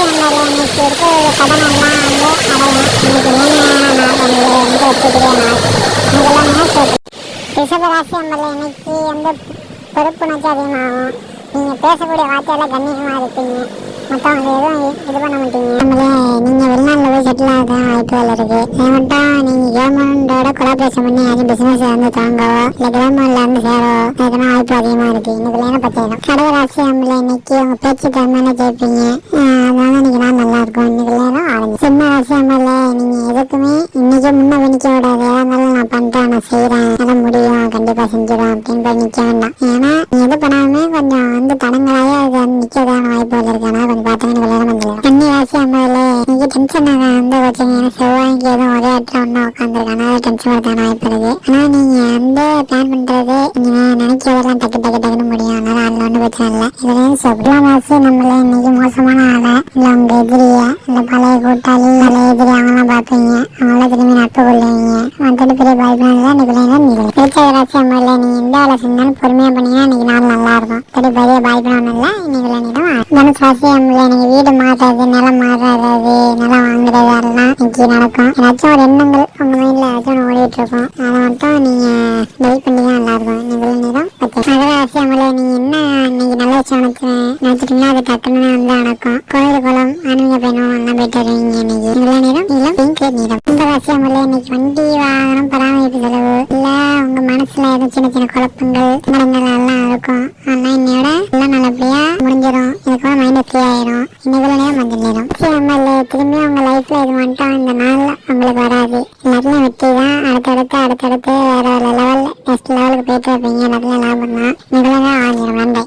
ராசியம்மாவில் இன்னைக்கு இருக்க கடனெல்லாம் வந்து அடையும் இன்னைக்கு நான் இன்னைக்கு வந்து பொறுப்புணர்ச்சி அதிகமாகும் நீங்கள் பேசக்கூடிய வார்த்தையெல்லாம் கண்ணியமாக இருப்பீங்க மற்றவங்க எதுவும் இது பண்ண மாட்டீங்க? நம்மளே நீங்கள் வெளிநாட்டில் போய் செட்டில் ஆக வாய்ப்புகள் இருக்குது அது மட்டும் நீங்கள் கவர்மெண்டோட கொலாபரேஷன் பண்ணி யாரும் பிஸ்னஸ் வந்து தொடங்கவோ இல்லை கவர்மெண்ட்ல இருந்து சேரவோ அதுக்கான வாய்ப்பு அதிகமாக இருக்குது இன்னைக்கு லேன பற்றிடும் கடக ராசி நம்மள இன்னைக்கு உங்க பேச்சு திறமையான ஜெயிப்பீங்க அதனால இன்னைக்கு நான் நல்லா இருக்கும் இன்னைக்கு ஆரம்பி சிம்ம ராசி நம்மள நீங்கள் எதுக்குமே இன்னைக்கு முன்ன நிற்க விடாது நான் பண்ணுறேன் நான் செய்கிறேன் எல்லாம் முடியும். கண்டிப்பாக செஞ்சிடும் அப்படின்னு போய் நிற்க வேண்டாம். ஏன்னா எது பண்ணாலுமே கொஞ்சம் வந்து தடங்களாயே அது வந்து நிற்கிறதான இருக்கு ஆனால் கொஞ்சம் பார்த்தீங்கன்னா விளையாட வந்துடும் கன்னி ராசி அம்மாவில் இன்னைக்கு டென்ஷன் வந்து ஏன்னா செவ்வாய்க்கு எதுவும் ஒரே இடத்துல ஒன்றும் உட்காந்துருக்காங்க அது டென்ஷன் வரதான வாய்ப்பு இருக்கு. ஆனால் நீங்கள் வந்து பிளான் பண்ணுறது நீங்கள் நினைக்கிறதெல்லாம் டக்கு டக்கு டக்குன்னு முடியும். அதில் ஒன்றும் பிரச்சனை இல்லை. இதுலேயும் நம்மள இன்னைக்கு மோசமான ஆளை? இல்லை உங்கள் எதிரியை? இல்லை பழைய கூட்டாளி? பழைய எதிரி அவங்களாம் பார்ப்பீங்க. அவங்கள திரும்பி நட்பு கொள்ளுவீங்க. மற்றது பெரிய பாய்ப்பான நீங்கள் எந்த வேலை செஞ்சாலும் பொறுமையாக பண்ணீங்கன்னா இன்னைக்கு நாள் நல்லா இருக்கும். பெரிய பெரிய பாய்ப்பான இல்லை இன்னைக்கு லைனிடம் தனுசு ராசி அம்மாவில் வீடு மாறுறது நிலம் மாறுறது நிலம் வாங்குறது அதெல்லாம் இன்னைக்கு நடக்கும். ஏதாச்சும் ஒரு எண்ணங்கள் உங்க மைண்ட்ல ஏதாச்சும் ஓடிட்டு இருக்கும் அதை மட்டும் நீங்க வெயிட் பண்ணி தான் நல்லா இருக்கும் இன்னைக்கு லைனிடம் ஓகே மகர ராசி அம்மாவில் நீங்கள் என்ன இன்னைக்கு நல்ல விஷயம் நினைச்சு நினச்சிட்டீங்கன்னா அது டக்குன்னு வந்து நடக்கும். கோயில் குளம் ஆன்மீக பயணம் எல்லாம் போயிட்டு வருவீங்க இன்னைக்கு. நீல நேரம் நீளம் பிங்க் நிறம் இந்த ராசி அமல இன்னைக்கு வண்டி வாகனம் பராமரிப்பு செலவு. இல்ல உங்க மனசுல ஏதோ சின்ன சின்ன குழப்பங்கள் மரங்கள் எல்லாம் இருக்கும். ஆனா இன்னையோட எல்லாம் பண்ணிடும் சரி நம்ம இல்லை திரும்பி அவங்க லைஃப்பில் இது மட்டும் இந்த நாளில் அவங்களுக்கு வராது. எல்லாத்துலையும் வெற்றி தான் அடுத்தடுத்து அடுத்தடுத்து வேறு ஒரு லெவல் நெக்ஸ்ட் லெவலுக்கு போயிட்டு இருப்பீங்க. எல்லாத்துலையும் லாபம் தான் மிகவும் ஆயிரம் நன்றி.